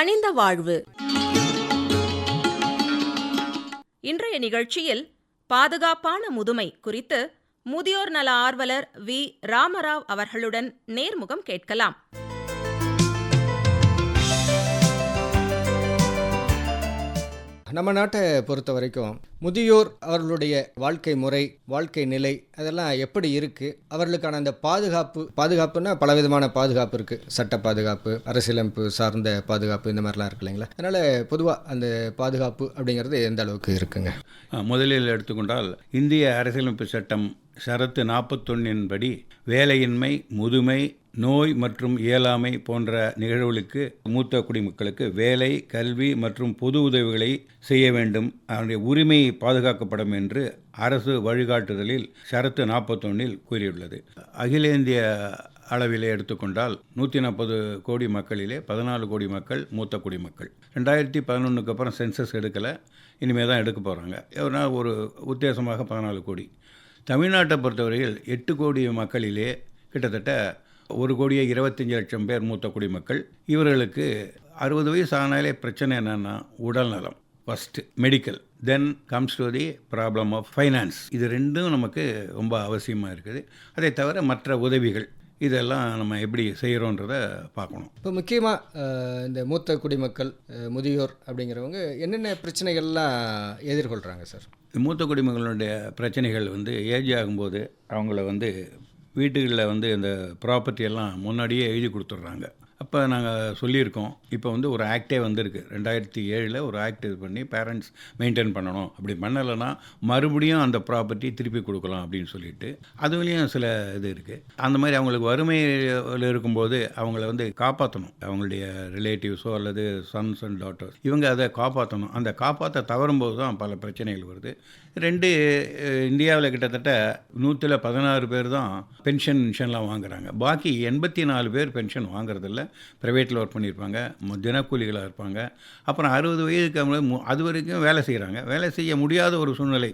கனிந்த வாழ்வு. இன்றைய நிகழ்ச்சியில் பாதுகாப்பான முதுமை குறித்து முதியோர் நல ஆர்வலர் வி. ராமராவ் அவர்களுடன் நேர்முகம் கேட்கலாம். நம்ம நாட்டை பொறுத்த வரைக்கும் முதியோர் அவர்களுடைய வாழ்க்கை முறை வாழ்க்கை நிலை அதெல்லாம் எப்படி இருக்குது அவர்களுக்கான அந்த பாதுகாப்பு பாதுகாப்புன்னா பலவிதமான பாதுகாப்பு இருக்குது சட்ட பாதுகாப்பு அரசியலமைப்பு சார்ந்த பாதுகாப்பு இந்த மாதிரிலாம் இருக்கு இல்லைங்களா? அதனால் பொதுவாக அந்த பாதுகாப்பு அப்படிங்கிறது எந்த அளவுக்கு இருக்குங்க? முதலில் எடுத்துக்கொண்டால் இந்திய அரசியலமைப்பு சட்டம் ஷரத்து நாற்பத்தொன்னின் படி வேலையின்மை முதுமை நோய் மற்றும் இயலாமை போன்ற நிகழ்வுகளுக்கு மூத்த குடிமக்களுக்கு வேலை கல்வி மற்றும் பொது உதவிகளை செய்ய வேண்டும். அவருடைய உரிமை பாதுகாக்கப்படும் என்று அரசு வழிகாட்டுதலில் ஷரத்து நாற்பத்தொன்னில் கூறியுள்ளது. அகில இந்திய அளவிலே எடுத்துக்கொண்டால் நூற்றி நாற்பது கோடி மக்களிலே பதினாலு கோடி மக்கள் மூத்த குடிமக்கள். ரெண்டாயிரத்தி பதினொன்றுக்கு அப்புறம் சென்சஸ் எடுக்கலை. இனிமேல் தான் எடுக்க போகிறாங்க. ஒரு ஒரு உத்தேசமாக பதினாலு கோடி. தமிழ்நாட்டை பொறுத்தவரையில் எட்டு கோடி மக்களிலே கிட்டத்தட்ட ஒரு கோடியே இருபத்தஞ்சி லட்சம் பேர் மூத்த குடிமக்கள் இவர்களுக்கு அறுபது வயசு ஆனாலே பிரச்சனை என்னென்னா உடல் நலம். First medical then comes to the problem of finance இது ரெண்டும் நமக்கு ரொம்ப அவசியமாக இருக்குது. அதை தவிர மற்ற உதவிகள். இதெல்லாம் நம்ம எப்படி செய்கிறோன்றத பார்க்கணும். இப்போ முக்கியமாக இந்த மூத்த குடிமக்கள் முதியோர் அப்படிங்கிறவங்க என்னென்ன பிரச்சனைகள்லாம் எதிர்கொள்கிறாங்க சார்? மூத்த குடிமக்களுடைய பிரச்சனைகள் வந்து ஏஜ் ஆகும்போது அவங்கள வந்து வீட்டுகளில் வந்து இந்த ப்ராப்பர்ட்டி எல்லாம் முன்னாடியே எழுதி கொடுத்துட்றாங்க. அப்போ நாங்கள் சொல்லியிருக்கோம். இப்போ வந்து ஒரு ஆக்டே வந்திருக்கு. ரெண்டாயிரத்தி ஏழில் ஒரு ஆக்ட் இது பண்ணி பேரண்ட்ஸ் மெயின்டைன் பண்ணணும். அப்படி பண்ணலைன்னா மறுபடியும் அந்த ப்ராப்பர்ட்டி திருப்பி கொடுக்கலாம் அப்படின்னு சொல்லிட்டு அதுலேயும் சில இது இருக்குது அந்த மாதிரி அவங்களுக்கு வறுமையில் இருக்கும்போது அவங்கள வந்து காப்பாற்றணும் அவங்களுடைய ரிலேட்டிவ்ஸோ அல்லது சன்ஸ் அண்ட் டாட்டர்ஸ் இவங்க அதை காப்பாற்றணும் அந்த காப்பாற்ற தவறும்போது தான் பல பிரச்சனைகள் வருது. ரெண்டு இந்தியாவில் கிட்டத்தட்ட நூற்றில் பதினாறு பேர் தான் பென்ஷன் பென்ஷன்லாம் வாங்குறாங்க. பாக்கி எண்பத்தி நாலு பேர் பென்ஷன் வாங்குறதில்ல. ப்ரைவேட்டில் ஒர்க் பண்ணியிருப்பாங்க தினக்கூலிகளாக இருப்பாங்க. அப்புறம் அறுபது வயதுக்கு அவங்க அது வரைக்கும் வேலை செய்கிறாங்க. வேலை செய்ய முடியாத ஒரு சூழ்நிலை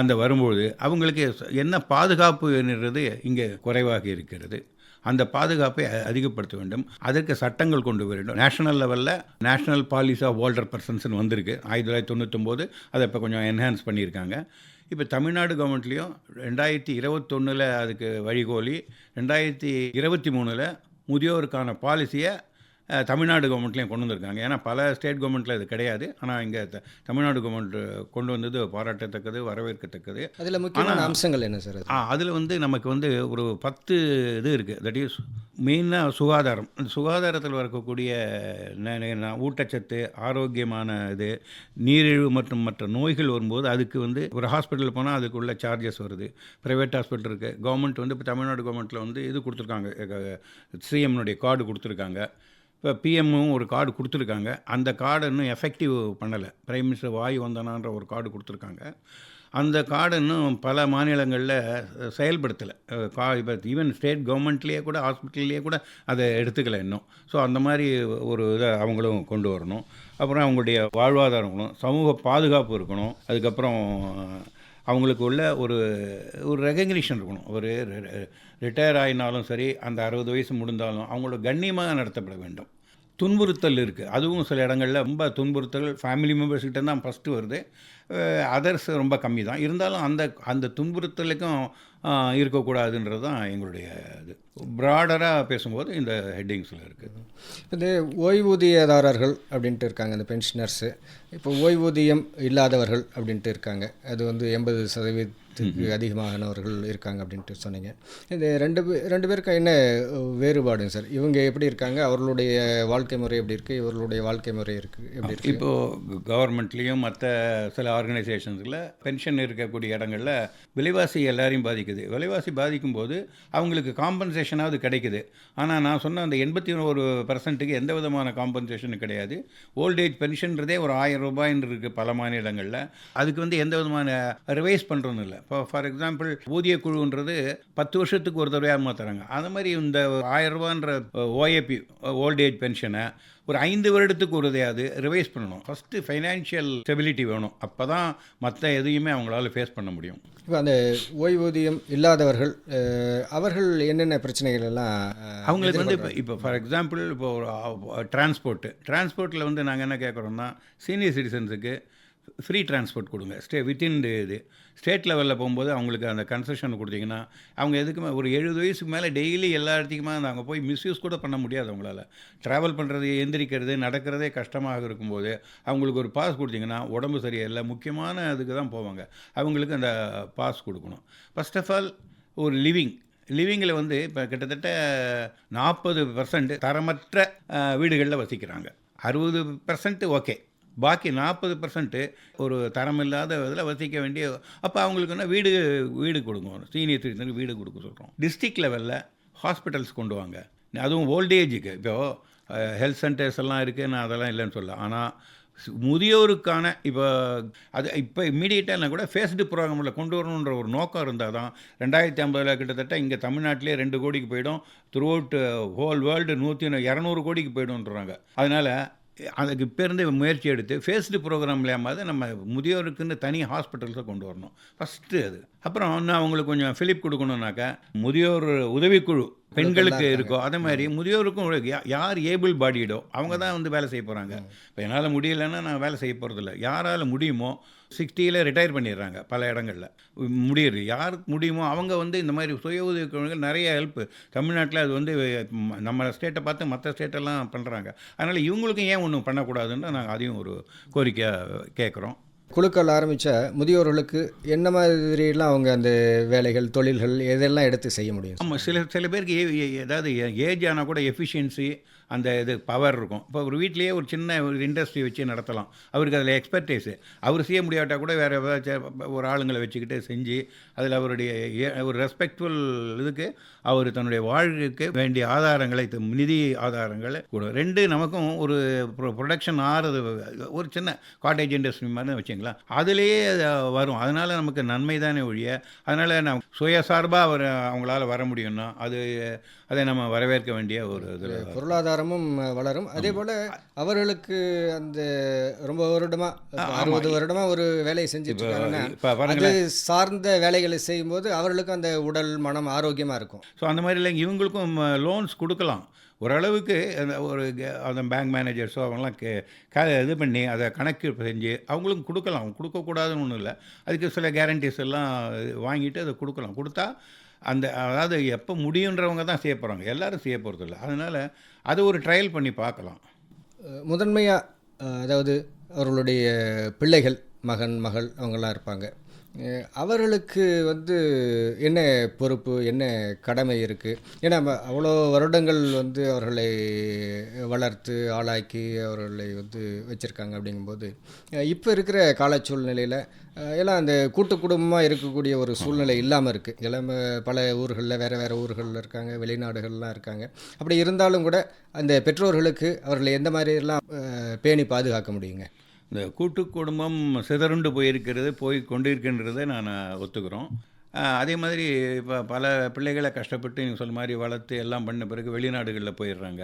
அந்த வரும்போது அவங்களுக்கு என்ன பாதுகாப்பு என்னது இங்கே குறைவாக இருக்கிறது. அந்த பாதுகாப்பை அதிகப்படுத்த வேண்டும். அதற்கு சட்டங்கள் கொண்டு வர வேண்டும். நேஷனல் லெவலில் நேஷனல் பாலிசி ஆஃப் ஓல்டர் பர்சன்ஸ்னு வந்திருக்கு. ஆயிரத்தி தொள்ளாயிரத்தி தொண்ணூத்தொம்போது அதை இப்போ கொஞ்சம் என்ஹான்ஸ் பண்ணியிருக்காங்க. இப்போ தமிழ்நாடு கவர்மெண்ட்லேயும் ரெண்டாயிரத்தி இருபத்தொன்னில் அதுக்கு வழிகோலி ரெண்டாயிரத்தி இருபத்தி மூணில் முதியோருக்கான பாலிசியை தமிழ்நாடு கவர்மெண்ட்லேயும் கொண்டு வந்திருக்காங்க. ஏன்னா பல ஸ்டேட் கவர்மெண்ட்டில் இது கிடையாது. ஆனால் இங்கே தமிழ்நாடு கவர்மெண்ட் கொண்டு வந்தது பாராட்டத்தக்கது வரவேற்கத்தக்கது. அதில் முக்கியமான அம்சங்கள் என்ன சார் அதில் வந்து நமக்கு வந்து ஒரு பத்து இது இருக்குது தட் இஸ் மெயினாக சுகாதாரம். அந்த சுகாதாரத்தில் ந- ஊட்டச்சத்து ஆரோக்கியமான இது நீரிழிவு மற்றும் மற்ற நோய்கள் வரும்போது அதுக்கு வந்து ஒரு ஹாஸ்பிட்டல் போனால் அதுக்குள்ள சார்ஜஸ் வருது. ப்ரைவேட் ஹாஸ்பிட்டல் இருக்குது கவர்மெண்ட் வந்து இப்போ தமிழ்நாடு கவர்மெண்ட்டில் வந்து இது கொடுத்துருக்காங்க. சிஎம்னுடைய கார்டு கொடுத்துருக்காங்க. இப்போ பிஎம்மும் ஒரு கார்டு கொடுத்துருக்காங்க. அந்த கார்டு இன்னும் எஃபெக்டிவ் பண்ணலை. பிரைம் மினிஸ்டர் வாய் வந்தனான்ற ஒரு கார்டு கொடுத்துருக்காங்க. அந்த கார்டு இன்னும் பல மாநிலங்களில் செயல்படுத்தலை. கா இப்போ ஈவன் ஸ்டேட் கவர்மெண்ட்லேயே கூட ஹாஸ்பிட்டல்லையே கூட அதை எடுத்துக்கல இன்னும். ஸோ அந்த மாதிரி ஒரு இதை அவங்களும் கொண்டு வரணும். அப்புறம் அவங்களுடைய வாழ்வாதாரம் இருக்கணும். சமூக பாதுகாப்பு இருக்கணும். அதுக்கப்புறம் அவங்களுக்கு உள்ள ஒரு ஒரு ரெகக்னிஷன் இருக்கணும். ஒரு ரிட்டையர் ஆகினாலும் சரி அந்த அறுபது வயசு முடிந்தாலும் அவங்களோட கண்ணியமாக நடத்தப்பட வேண்டும். துன்புறுத்தல் இருக்குது அதுவும் சில இடங்களில் ரொம்ப துன்புறுத்தல் ஃபேமிலி மெம்பர்ஸ்கிட்ட தான் ஃபஸ்ட்டு வருது. அதர்ஸ் ரொம்ப கம்மி தான். இருந்தாலும் அந்த அந்த துன்புறுத்தலுக்கும் இருக்கக்கூடாதுன்றது தான் எங்களுடைய இது. ப்ராடராக பேசும்போது இந்த ஹெட்டிங்ஸில் இருக்குது இது ஓய்வூதியதாரர்கள் அப்படின்ட்டு இருக்காங்க இந்த பென்ஷனர்ஸு இப்போ ஓய்வூதியம் இல்லாதவர்கள் அப்படின்ட்டு இருக்காங்க. அது வந்து எண்பது சதவீதத்துக்கு அதிகமானவர்கள் இருக்காங்க அப்படின்ட்டு சொன்னீங்க. இது ரெண்டு பே- ரெண்டு பேருக்கும் என்ன வேறுபாடுங்க சார்? இவங்க எப்படி இருக்காங்க? அவர்களுடைய வாழ்க்கை முறை எப்படி இருக்குது இவர்களுடைய வாழ்க்கை முறை இருக்குது எப்படி இருக்குது இப்போது கவர்மெண்ட்லேயும் மற்ற சில ஆர்கனைசேஷன்ஸில் பென்ஷன் இருக்கக்கூடிய இடங்களில் விலைவாசி எல்லாரையும் பாதிக்குது. விலைவாசி பாதிக்கும் போது அவங்களுக்கு காம்பன்சேஷனாவது கிடைக்குது. ஆனால் நான் சொன்ன அந்த எண்பத்தி ஒரு பர்சன்ட்டுக்கு எந்த விதமான காம்பன்சேஷனும் கிடையாது. ஓல்டேஜ் பென்ஷன்றதே ஒரு ஆயிரம் ரூபாய்ன்னு இருக்குது பல மாநிலங்களில். அதுக்கு வந்து எந்த விதமான ரிவைஸ் பண்ணுறதும் இல்லை. இப்போ ஃபார் எக்ஸாம்பிள் ஊதிய குழுன்றது பத்து வருஷத்துக்கு ஒரு தடவையாக மாற்றுறாங்க அந்த மாதிரி இந்த ஆயிரம் ரூபான்ற ஓஏபி ஓல்டேஜ் பென்ஷனை ஒரு ஐந்து வருடத்துக்கு ஒரு இதையாவது ரிவைஸ் பண்ணணும். ஃபஸ்ட்டு ஃபைனான்ஷியல் ஸ்டெபிலிட்டி வேணும். அப்போ தான் மற்ற எதையுமே அவங்களால ஃபேஸ் பண்ண முடியும். இப்போ அந்த ஓய்வூதியம் இல்லாதவர்கள் அவர்கள் என்னென்ன பிரச்சனைகள் எல்லாம் அவங்களுக்கு வந்து இப்போ இப்போ ஃபார் எக்ஸாம்பிள் இப்போ ஒரு டிரான்ஸ்போர்ட்டு டிரான்ஸ்போர்ட்டில் வந்து நாங்கள் என்ன கேட்குறோம்னா சீனியர் சிட்டிசன்ஸுக்கு ஃப்ரீ டிரான்ஸ்போர்ட் கொடுங்க. ஸ்டே வித்தின் இது. ஸ்டேட் லெவலில் போகும்போது அவங்களுக்கு அந்த கன்செஷன் கொடுத்தீங்கன்னா அவங்க எதுக்குமே ஒரு எழுபது வயசுக்கு மேலே டெய்லி எல்லா இடத்துக்குமே அந்த அங்கே போய் மிஸ்யூஸ் கூட பண்ண முடியாது அவங்களால. ட்ராவல் பண்ணுறது எந்திரிக்கிறது நடக்கிறதே கஷ்டமாக இருக்கும்போது அவங்களுக்கு ஒரு பாஸ் கொடுத்தீங்கன்னா உடம்பு சரியில்லை. முக்கியமான அதுக்கு தான் போவாங்க. அவங்களுக்கு அந்த பாஸ் கொடுக்கணும். ஃபர்ஸ்ட் ஆஃப் ஆல் ஒரு லிவிங் லிவிங்கில் வந்து இப்போ கிட்டத்தட்ட நாற்பது பர்சன்ட் தரமற்ற வீடுகளில் வசிக்கிறாங்க. அறுபது பர்சன்ட் ஓகே பாக்கி நாற்பது பர்சன்ட்டு ஒரு தரமில்லாத இதில் வசிக்க வேண்டிய அப்போ அவங்களுக்குன்னா வீடு வீடு கொடுங்க சீனியர் சிட்டிசனுக்கு வீடு கொடுக்க சொல்கிறோம் டிஸ்ட்ரிக்ட் லெவலில் ஹாஸ்பிட்டல்ஸ் கொண்டு வாங்க. அதுவும் ஓல்டேஜுக்கு இப்போது ஹெல்த் சென்டர்ஸ் எல்லாம் இருக்குது நான் அதெல்லாம் இல்லைன்னு சொல்ல ஆனால் முதியோருக்கான இப்போ அது இப்போ இம்மீடியட்டாக கூட ஃபேஸ்டு ப்ரோக்ராமில் கொண்டு வரணுன்ற ஒரு நோக்கம் இருந்தால் தான் ரெண்டாயிரத்தி ஐம்பதில் கிட்டத்தட்ட இங்கே தமிழ்நாட்டிலே ரெண்டு கோடிக்கு போயிடும். த்ரூ அவுட் ஹோல் வேர்ல்டு நூற்றி இரநூறு கோடிக்கு போயிடும்ன்றாங்க. அதனால் அதுக்கு பேருந்து முயற்சி எடுத்து ஃபேஸ்டு ப்ரோக்ராம்லையாவது நம்ம முதியோருக்குன்னு தனி ஹாஸ்பிட்டல்ஸை கொண்டு வரணும். ஃபஸ்ட்டு அது. அப்புறம் இன்னும் அவங்களுக்கு கொஞ்சம் ஃபிலிப் கொடுக்கணுன்னாக்கா முதியோர் உதவிக்குழு பெண்களுக்கு இருக்கோ அதே மாதிரி முதியோருக்கும் யார் ஏபிள் பாடியடோ அவங்க தான் வந்து வேலை செய்ய போகிறாங்க இப்போ என்னால் முடியலைன்னா நான் வேலை செய்ய போகிறதில்ல யாரால் முடியுமோ சிக்ஸ்டியில் ரிட்டையர் பண்ணிடுறாங்க பல இடங்களில். முடியுது. யாருக்கு முடியுமோ அவங்க வந்து இந்த மாதிரி சுய உதவி குழுக்கள் நிறைய ஹெல்ப் தமிழ்நாட்டில் அது வந்து நம்ம ஸ்டேட்டை பார்த்து மற்ற ஸ்டேட்டெல்லாம் பண்ணுறாங்க அதனால் இவங்களுக்கும் ஏன் ஒன்றும் பண்ணக்கூடாதுன்னு நாங்கள் அதையும் ஒரு கோரிக்கையாக கேட்குறோம் குழுக்கள் ஆரம்பித்தா முதியோர்களுக்கு என்ன மாதிரிலாம் அவங்க அந்த வேலைகள் தொழில்கள் எதெல்லாம் எடுத்து செய்ய முடியும்? ஆமாம் சில சில பேருக்கு ஏ- ஏ- ஏதாவது ஏஜ் ஆனால் கூட எஃபிஷியன்சி அந்த இது பவர் இருக்கும். இப்போ ஒரு வீட்லேயே ஒரு சின்ன ஒரு இண்டஸ்ட்ரி வச்சு நடத்தலாம். அவருக்கு அதில் எக்ஸ்பர்டைஸு அவர் செய்ய முடியாட்டா கூட வேறு ஒரு ஆளுங்களை வச்சுக்கிட்டு செஞ்சு அதில் அவருடைய ஒரு ரெஸ்பெக்ட்ஃபுல் இதுக்கு அவர் தன்னுடைய வாழ்க்கைக்கு வேண்டிய ஆதாரங்களை நிதி ஆதாரங்களை கூட. ரெண்டு நமக்கும் ஒரு ப்ரொடக்ஷன் ஆறுது ஒரு சின்ன காட்டேஜ் இண்டஸ்ட்ரி மாதிரி வச்சுங்களேன் அதுலேயே அது வரும். அதனால் நமக்கு நன்மை தானே ஒழிய அதனால் நான் சுயசார்பாக அவர் அவங்களால வர முடியும்னா அது அதை நம்ம வரவேற்க வேண்டிய ஒரு இதில் பொருளாதாரமும் வளரும். அதே போல் அவர்களுக்கு அந்த ரொம்ப வருடமா இப்ப அறுபது வருடமா ஒரு வேலையை செஞ்சுட்டு இருக்காங்கன்னா அது சார்ந்த வேலைகளை செய்யும்போது அவர்களுக்கும் அந்த உடல் மனம் ஆரோக்கியமா இருக்கும். ஸோ அந்த மாதிரி இல்லைங்க. இவங்களுக்கும் லோன்ஸ் கொடுக்கலாம். ஓரளவுக்கு அந்த ஒரு அந்த பேங்க் மேனேஜர்ஸோ அவங்களாம் கே க இது பண்ணி அதை கணக்கு செஞ்சு அவங்களுக்கும் கொடுக்கலாம். கொடுக்கக்கூடாதுன்னு ஒன்றும் இல்லை. அதுக்கு சில கேரண்டிஸ் எல்லாம் வாங்கிட்டு அதை கொடுக்கலாம். கொடுத்தா அந்த அதாவது எப்போ முடியுன்றவங்க தான் செய்ய போகிறாங்க எல்லோரும் செய்ய போகிறதில்ல அதனால் அது ஒரு ட்ரையல் பண்ணி பார்க்கலாம். முதன்மையாக அதாவது அவர்களுடைய பிள்ளைகள் மகன் மகள் அவங்கெல்லாம் இருப்பாங்க. அவர்களுக்கு வந்து என்ன பொறுப்பு என்ன கடமை இருக்குது ஏன்னா அவ்வளோ வருடங்கள் வந்து அவர்களை வளர்த்து ஆளாக்கி அவர்களை வந்து வச்சுருக்காங்க அப்படிங்கும்போது இப்போ இருக்கிற கால சூழ்நிலையில் எல்லாம் அந்த கூட்டு குடும்பமாக இருக்கக்கூடிய ஒரு சூழ்நிலை இல்லாமல் இருக்குது எல்லாம் பல ஊர்களில் வேறு வேறு ஊர்களில் இருக்காங்க வெளிநாடுகள்லாம் இருக்காங்க. அப்படி இருந்தாலும் கூட அந்த பெற்றோர்களுக்கு அவர்களை எந்த மாதிரிலாம் பேணி பாதுகாக்க முடியுங்க? இந்த கூட்டு குடும்பம் சிதறுண்டு போயிருக்கிறது போய் கொண்டிருக்கின்றதை நான் ஒத்துக்கிறோம். அதே மாதிரி இப்போ பல பிள்ளைகளை கஷ்டப்பட்டு நீங்கள் சொன்ன மாதிரி வளர்த்து எல்லாம் பண்ண பிறகு வெளிநாடுகளில் போயிடுறாங்க.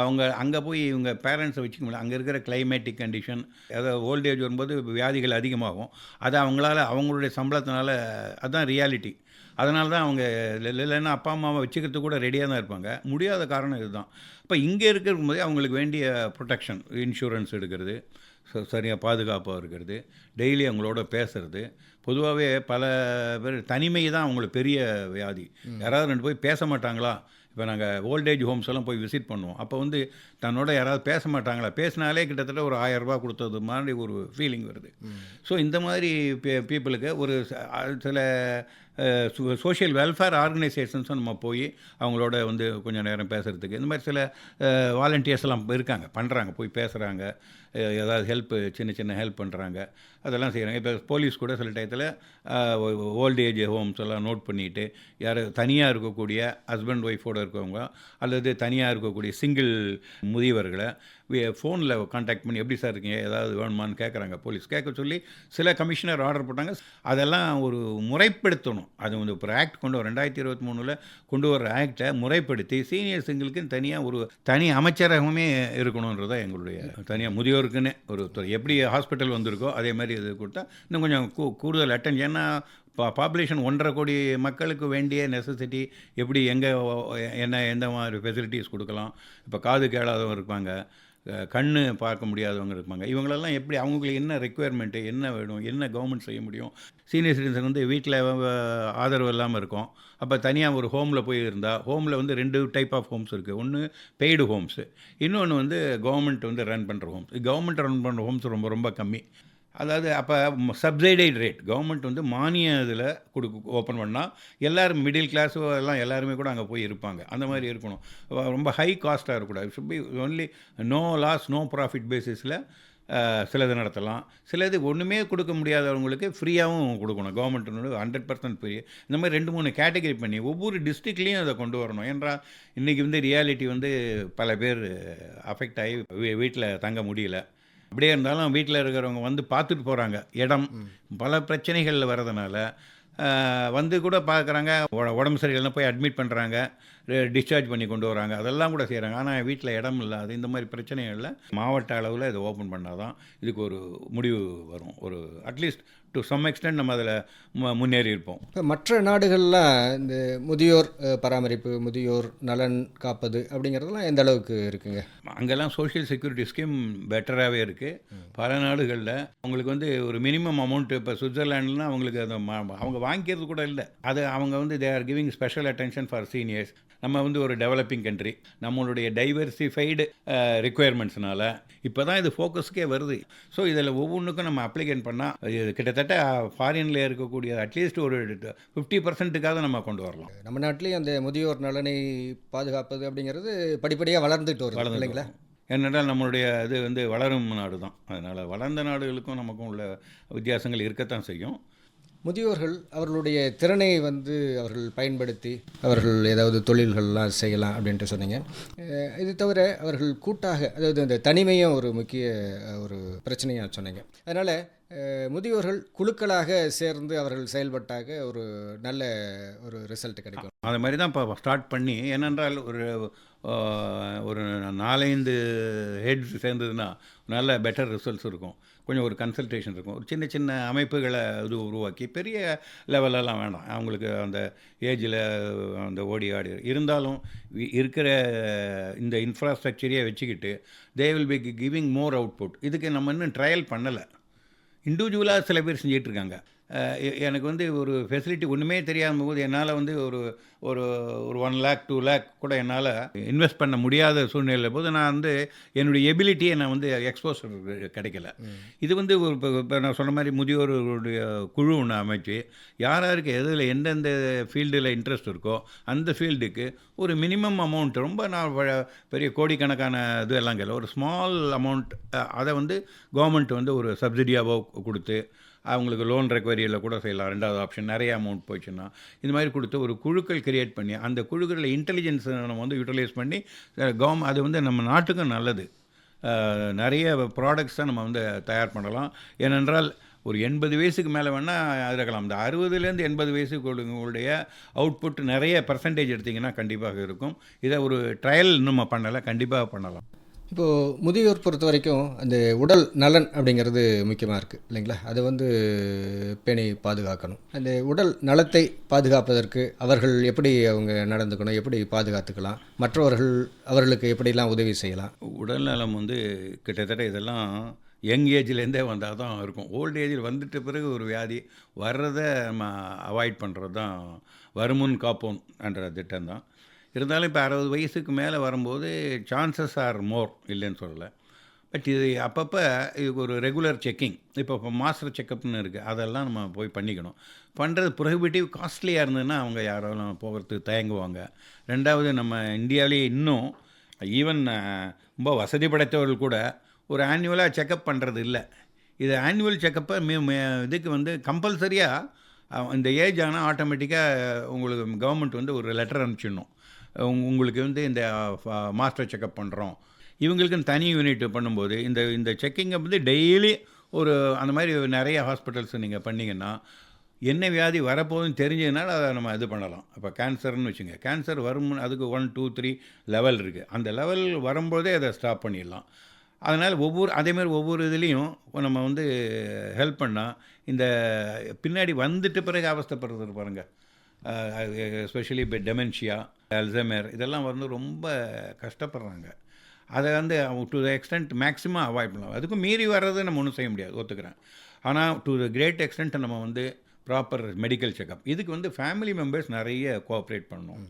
அவங்க அங்கே போய் இவங்க பேரண்ட்ஸை வச்சுக்க முடியல அங்கே இருக்கிற கிளைமேட்டிக் கண்டிஷன் அதாவது ஓல்டேஜ் வரும்போது வியாதிகள் அதிகமாகும். அது அவங்களால அவங்களுடைய சம்பளத்தினால அதுதான் ரியாலிட்டி அதனால தான் அவங்க இல்ல- இல்ல- இல்லைன்னா அப்பா அம்மாவை வச்சுக்கிறதுக்கு கூட ரெடியாக தான் இருப்பாங்க. முடியாத காரணம் இதுதான். இப்போ இங்கே இருக்கும்போது அவங்களுக்கு வேண்டிய ப்ரொடெக்ஷன் இன்சூரன்ஸ் எடுக்கிறது ச- சரியாக பாதுகாப்பாக இருக்கிறது டெய்லி அவங்களோட பேசுறது. பொதுவாகவே பல பேர் தனிமை தான் அவங்களுக்கு பெரிய வியாதி. யாராவது ரெண்டு போய் பேச மாட்டாங்களா? இப்போ நாங்கள் ஓல்டேஜ் ஹோம்ஸ் எல்லாம் போய் விசிட் பண்ணுவோம். அப்போ வந்து தன்னோட யாராவது பேச மாட்டாங்களா? பேசினாலே கிட்டத்தட்ட ஒரு ஆயிரம் ரூபாய் கொடுத்தது மாதிரி ஒரு ஃபீலிங் வருது. ஸோ இந்த மாதிரி பீப்புளுக்கு ஒரு சில சோஷியல் வெல்ஃபேர் ஆர்கனைசேஷன்ஸும் நம்ம போய் அவங்களோட வந்து கொஞ்சம் நேரம் பேசுகிறதுக்கு இந்த மாதிரி சில வாலண்டியர்ஸ் எல்லாம் இருக்காங்க பண்ணுறாங்க போய் பேசுகிறாங்க ஏதாவது ஹெல்ப் சின்ன சின்ன ஹெல்ப் பண்ணுறாங்க அதெல்லாம் செய்கிறாங்க இப்போ போலீஸ் கூட சில டயத்தில் ஓல்டு ஏஜ் ஹோம்ஸ் எல்லாம் நோட் பண்ணிட்டு யார் தனியாக இருக்கக்கூடிய ஹஸ்பண்ட் ஒய்ஃபோடு இருக்கவங்க அல்லது தனியாக இருக்கக்கூடிய சிங்கிள் முதியவர்களை ஃபோனில் காண்டாக்ட் பண்ணி எப்படி சார் இருக்கீங்க? ஏதாவது வேணுமான்னு கேட்குறாங்க போலீஸ் கேட்க சொல்லி சில கமிஷனர் ஆர்டர் போட்டாங்க. அதெல்லாம் ஒரு முறைப்படுத்தணும். அது வந்து இப்போ ஆக்ட் கொண்டு வர ரெண்டாயிரத்தி இருபத்தி மூணில் கொண்டு வர ஆக்டை முறைப்படுத்தி சீனியர் சிங்கிளுக்குன்னு தனியாக ஒரு தனி அமைச்சரகமே இருக்கணுன்றதான் எங்களுடைய தனியாக முதியோர் முதியோருக்குன்னு ஒரு எப்படி ஹாஸ்பிட்டல் வந்திருக்கோ அதே மாதிரி இது கொடுத்தா இன்னும் கொஞ்சம் கூ கூடுதல் அட்டன் ஏன்னா பா பாப்புலேஷன் ஒன்றரை கோடி மக்களுக்கு வேண்டிய நெசசிட்டி எப்படி எங்கே என்ன எந்த மாதிரி ஃபெசிலிட்டிஸ் கொடுக்கலாம். இப்போ காது கேளாதவங்க இருப்பாங்க. கண் பார்க்க முடியாதவங்க இருப்பாங்க. இவங்களெல்லாம் எப்படி அவங்களுக்கு என்ன ரெக்குயர்மெண்ட்டு என்ன வேணும் என்ன கவர்மெண்ட் செய்ய முடியும்? சீனியர் சிட்டிசன் வந்து வீட்டில் ஆதரவு இல்லாமல் இருக்கும். அப்போ தனியாக ஒரு ஹோமில் போய் இருந்தால் ஹோமில் வந்து ரெண்டு டைப் ஆஃப் ஹோம்ஸ் இருக்குது ஒன்று பெய்டு ஹோம்ஸு இன்னொன்று வந்து கவர்மெண்ட் வந்து ரன் பண்ணுற ஹோம்ஸ் கவர்மெண்ட் ரன் பண்ணுற ஹோம்ஸ் ரொம்ப ரொம்ப கம்மி. அதாவது அப்போ சப்சைடைட் ரேட் கவர்மெண்ட் வந்து மானிய இதில் கொடுக்கு ஓப்பன் பண்ணால் எல்லோரும் மிடில் கிளாஸு எல்லாம் எல்லாருமே கூட அங்கே போய் இருப்பாங்க. அந்த மாதிரி இருக்கணும். ரொம்ப ஹை காஸ்ட்டாக இருக்கக்கூடாது. Should be only no loss no profit பேசிஸில் சிலது நடத்தலாம். சிலது ஒன்றுமே கொடுக்க முடியாதவங்களுக்கு ஃப்ரீயாகவும் கொடுக்கணும். கவர்மெண்ட்டு ஹண்ட்ரட் பர்சன்ட் ஃப்ரீ இந்த மாதிரி ரெண்டு மூணு கேட்டகரி பண்ணி ஒவ்வொரு டிஸ்ட்ரிக்ட்லேயும் அதை கொண்டு வரணும். என்றால் இன்றைக்கி வந்து ரியாலிட்டி வந்து பல பேர் அஃபெக்ட் ஆகி வீட்டில் தங்க முடியல. அப்படியே இருந்தாலும் வீட்டில் இருக்கிறவங்க வந்து பார்த்துட்டு போகிறாங்க இடம் பல பிரச்சனைகள் வரதுனால வந்து கூட பார்க்குறாங்க. உடம்பு சரியில்லை போய் அட்மிட் பண்ணுறாங்க டிஸ்சார்ஜ் பண்ணி கொண்டு வராங்க அதெல்லாம் கூட செய்கிறாங்க ஆனால் வீட்டில் இடம் இல்லாது இந்த மாதிரி பிரச்சனைகளில் மாவட்ட அளவில் இதை ஓப்பன் பண்ணால் தான் இதுக்கு ஒரு முடிவு வரும். ஒரு அட்லீஸ்ட் டு சம் எக்ஸ்டென்ட் நம்ம அதில் முன்னேறி இருப்போம் இப்போ மற்ற நாடுகள்லாம் இந்த முதியோர் பராமரிப்பு முதியோர் நலன் காப்பது அப்படிங்கிறதெல்லாம் எந்த அளவுக்கு இருக்குங்க? அங்கெல்லாம் சோஷியல் செக்யூரிட்டி ஸ்கீம் பெட்டராகவே இருக்குது பல நாடுகளில் அவங்களுக்கு வந்து ஒரு மினிமம் அமௌண்ட் இப்போ சுவிட்சர்லாண்ட்லாம் அவங்களுக்கு அந்த ம- அவங்க வாங்கிக்கிறது கூட இல்லை. அது அவங்க வந்து they are giving special attention for seniors நம்ம வந்து ஒரு டெவலப்பிங் கண்ட்ரி நம்மளுடைய டைவர்சிஃபைடு ரிக்குயர்மெண்ட்ஸ்னால இப்போ தான் இது ஃபோக்கஸ்க்கே வருது. ஸோ இதில் ஒவ்வொன்றுக்கும் நம்ம அப்ளிகேட் பண்ணால் இது கிட்டத்தட்ட ஃபாரினில் இருக்கக்கூடிய அட்லீஸ்ட் ஒரு ஃபிஃப்டி பர்சன்ட்டுக்காக நம்ம கொண்டு வரலாம். நம்ம நாட்டிலேயும் அந்த முதியோர் நலனை பாதுகாப்பது அப்படிங்கிறது படிப்படியாக வளர்ந்துட்டு வளர்ந்து இல்லைங்களா? ஏனென்றால் நம்மளுடைய இது வந்து வளரும் நாடு தான் அதனால் வளர்ந்த நாடுகளுக்கும் நமக்கும் உள்ள வித்தியாசங்கள் இருக்கத்தான் செய்யும். முதியோர்கள் அவர்களுடைய திறனை வந்து அவர்கள் பயன்படுத்தி அவர்கள் ஏதாவது தொழில்கள்லாம் செய்யலாம் அப்படின்ட்டு சொன்னீங்க. இது தவிர அவர்கள் கூட்டாக அதாவது இந்த தனிமையும் ஒரு முக்கிய ஒரு பிரச்சனையாக சொன்னீங்க. அதனால் முதியோர்கள் குழுக்களாக சேர்ந்து அவர்கள் செயல்பட்டாக ஒரு நல்ல ஒரு ரிசல்ட் கிடைக்கும். அது மாதிரி தான் இப்போ ஸ்டார்ட் பண்ணி ஏனென்றால் ஒரு ஒரு நாலஞ்சு ஹெட்ஸ் சேர்ந்ததுன்னா நல்ல பெட்டர் ரிசல்ட்ஸ் இருக்கும். கொஞ்சம் ஒரு கன்சல்டேஷன் இருக்கும். ஒரு சின்ன சின்ன அமைப்புகளை இது உருவாக்கி பெரிய லெவலெல்லாம் வேண்டாம் அவங்களுக்கு அந்த ஏஜில் அந்த ஓடி ஆடி இருந்தாலும் இருக்கிற இந்த இன்ஃப்ராஸ்ட்ரக்சரையே வச்சுக்கிட்டு they will be giving more output இதுக்கு நம்ம இன்னும் ட்ரையல் பண்ணலை. இண்டிவிஜுவலாக சில பேர் செஞ்சிகிட்ருக்காங்க எனக்கு வந்து ஒரு ஃபெசிலிட்டி ஒன்றுமே தெரியாத போது என்னால் வந்து ஒரு ஒரு ஒரு ஒன் லேக் டூ லேக் கூட என்னால் இன்வெஸ்ட் பண்ண முடியாத சூழ்நிலை போது நான் வந்து என்னுடைய எபிலிட்டியை நான் வந்து எக்ஸ்போஸ் கிடைக்கல. இது வந்து ஒரு இப்போ இப்போ நான் சொன்ன மாதிரி முதியோர்களுடைய குழு ஒன்று அமைச்சு யார் யாருக்கு எதில் எந்தெந்த ஃபீல்டில் இன்ட்ரெஸ்ட் இருக்கோ அந்த ஃபீல்டுக்கு ஒரு மினிமம் அமௌண்ட் ரொம்ப நான் பெரிய கோடிக்கணக்கான இது எல்லாம் கேட்கல. ஒரு ஸ்மால் அமௌண்ட் அதை வந்து கவர்மெண்ட் வந்து ஒரு சப்சிடியாவோ கொடுத்து அவங்களுக்கு லோன் ரெக்வரியில் கூட செய்யலாம். ரெண்டாவது ஆப்ஷன் நிறைய அமௌண்ட் போச்சுன்னா இந்த மாதிரி கொடுத்து ஒரு குழுக்கள் கிரியேட் பண்ணி அந்த குழுக்களில் இன்டெலிஜென்ஸை நம்ம வந்து யூட்டிலைஸ் பண்ணி கவர்மெண்ட் அது வந்து நம்ம நாட்டுக்கும் நல்லது. நிறைய ப்ராடக்ட்ஸை நம்ம வந்து தயார் பண்ணலாம். ஏனென்றால் ஒரு எண்பது வயசுக்கு மேலே வேணால் இருக்கலாம். இந்த அறுபதுலேருந்து எண்பது வயசுக்கு உங்களுடைய அவுட்புட் நிறைய பர்சன்டேஜ் எடுத்திங்கன்னா கண்டிப்பாக இருக்கும். இதை ஒரு ட்ரையல் இன்னும் நம்ம பண்ணலை கண்டிப்பாக பண்ணலாம். இப்போது முதியோர் பொறுத்த வரைக்கும் அந்த உடல் நலன் அப்படிங்கிறது முக்கியமாக இருக்குது இல்லைங்களா? அதை வந்து பேணி பாதுகாக்கணும். அந்த உடல் நலத்தை பாதுகாப்பதற்கு அவர்கள் எப்படி அவங்க நடந்துக்கணும் எப்படி பாதுகாத்துக்கலாம் மற்றவர்கள் அவர்களுக்கு எப்படிலாம் உதவி செய்யலாம்? உடல் நலம் வந்து கிட்டத்தட்ட இதெல்லாம் யங் ஏஜ்லேருந்தே வந்தால் தான் இருக்கும். ஓல்டு ஏஜில் வந்துட்ட பிறகு ஒரு வியாதி வர்றதை நம்ம அவாய்ட் பண்ணுறது தான் வருமுன் காப்போம் என்ற திட்டம் தான். இருந்தாலும் இப்போ அறுபது வயசுக்கு மேலே வரும்போது சான்சஸ் ஆர் மோர் இல்லைன்னு சொல்லலை. பட் இது அப்பப்போ இதுக்கு ஒரு ரெகுலர் செக்கிங் இப்போ இப்போ மாஸ்டர் செக்கப்னு இருக்குது அதெல்லாம் நம்ம போய் பண்ணிக்கணும். பண்ணுறது ப்ரொஹிபிட்டிவ் காஸ்ட்லியாக இருந்ததுன்னா அவங்க யாராலும் போகிறதுக்கு தயங்குவாங்க. ரெண்டாவது நம்ம இந்தியாவிலேயே இன்னும் ஈவன் ரொம்ப வசதி படைத்தவர்கள் கூட ஒரு ஆனுவலாக செக்கப் பண்ணுறது இல்லை. இது ஆனுவல் செக்கப்பை மே மே- இதுக்கு வந்து கம்பல்சரியாக இந்த ஏஜ் ஆனால் ஆட்டோமேட்டிக்காக உங்களுக்கு கவர்மெண்ட் வந்து ஒரு லெட்டர் அனுப்பிச்சிடணும். உங்களுக்கு வந்து இந்த மாஸ்டர் செக்கப் பண்ணுறோம் இவங்களுக்குன்னு தனி யூனிட் பண்ணும்போது இந்த இந்த செக்கிங்கை வந்து டெய்லி ஒரு அந்த மாதிரி நிறைய ஹாஸ்பிட்டல்ஸ் நீங்கள் பண்ணிங்கன்னா என்ன வியாதி வரப்போகுதுன்னு தெரிஞ்சதுனால அதை நம்ம இது பண்ணலாம். இப்போ கேன்சர்னு வச்சுங்க. கேன்சர் வரும் அதுக்கு ஒன் டூ த்ரீ லெவல் இருக்குது அந்த லெவல் வரும்போதே அதை ஸ்டாப் பண்ணிடலாம். அதனால் ஒவ்வொரு அதேமாதிரி ஒவ்வொரு இதுலேயும் நம்ம வந்து ஹெல்ப் பண்ணால் இந்த பின்னாடி வந்துட்டு பிறகு அவஸ்தைப்படுறது பாருங்கள் எஸ்பெஷலி இப்போ டெமென்ஷியா அல்சமேர் இதெல்லாம் வந்து ரொம்ப கஷ்டப்படுறாங்க. அதை வந்து to the extent maximum avoid பண்ணலாம். அதுக்கும் மீறி வர்றது நம்ம ஒன்றும் செய்ய முடியாது ஒத்துக்கிறேன். ஆனால் டு த கிரேட் எக்ஸ்டென்ட் நம்ம வந்து ப்ராப்பர் மெடிக்கல் செக்கப் இதுக்கு வந்து ஃபேமிலி மெம்பர்ஸ் நிறைய கோஆப்ரேட் பண்ணணும்.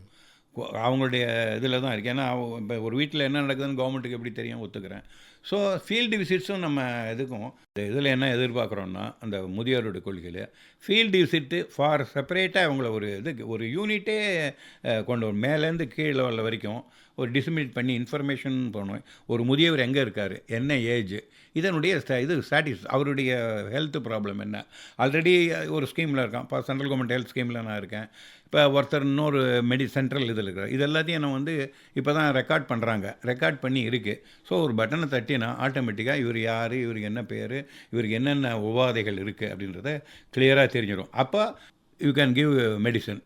அவங்களுடைய இதில் தான் இருக்குது ஏன்னா இப்போ ஒரு வீட்டில் என்ன நடக்குதுன்னு கவர்மெண்ட்டுக்கு எப்படி தெரியும்? ஒத்துக்கிறேன். ஸோ ஃபீல்டு விசிட்ஸும் நம்ம இதுக்கும் இந்த இதில் என்ன எதிர்பார்க்குறோன்னா அந்த முதியோரோட கொள்கையில் ஃபீல்டு விசிட்டு ஃபார் செப்பரேட்டாக அவங்கள ஒரு இது ஒரு யூனிட்டே கொண்டு வரும். மேலேருந்து கீழே வர வரைக்கும் ஒரு டிசிமினேட் பண்ணி இன்ஃபர்மேஷன் போகணும் ஒரு முதியவர் எங்கே இருக்கார்? என்ன ஏஜ் இதனுடைய இது ஸ்டாட்டிஸ் அவருடைய ஹெல்த் ப்ராப்ளம் என்ன? ஆல்ரெடி ஒரு ஸ்கீமில் இருக்கான். இப்போ சென்ட்ரல் கவர்மெண்ட் ஹெல்த் ஸ்கீமில் நான் இருக்கேன். இப்போ ஒருத்தர் இன்னொரு மெடி சென்ட்ரல் இதில் இருக்கிறார் இது எல்லாத்தையும் நான் வந்து இப்போ தான் ரெக்கார்ட் பண்ணுறாங்க ரெக்கார்ட் பண்ணி இருக்குது ஸோ ஒரு பட்டனை தட்டினா ஆட்டோமேட்டிக்காக இவர் யார்? இவருக்கு என்ன பேர்? இவருக்கு என்னென்ன உபாதைகள் இருக்குது அப்படின்றத கிளியராக தெரிஞ்சிடும் அப்போ யூ கேன் கிவ் மெடிசன்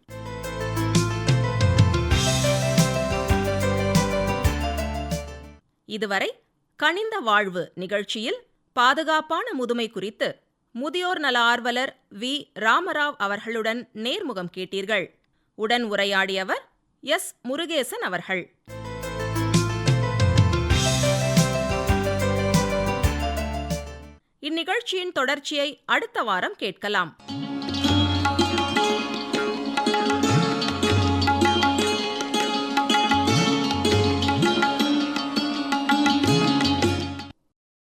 இதுவரை கனிந்த வாழ்வு நிகழ்ச்சியில் பாதுகாப்பான முதுமை குறித்து முதியோர் நல ஆர்வலர் வி. ராமராவ் அவர்களுடன் நேர்முகம் கேட்டீர்கள். உடன் உரையாடியவர் எஸ். முருகேசன் அவர்கள். இந்நிகழ்ச்சியின் தொடர்ச்சியை அடுத்த வாரம் கேட்கலாம்.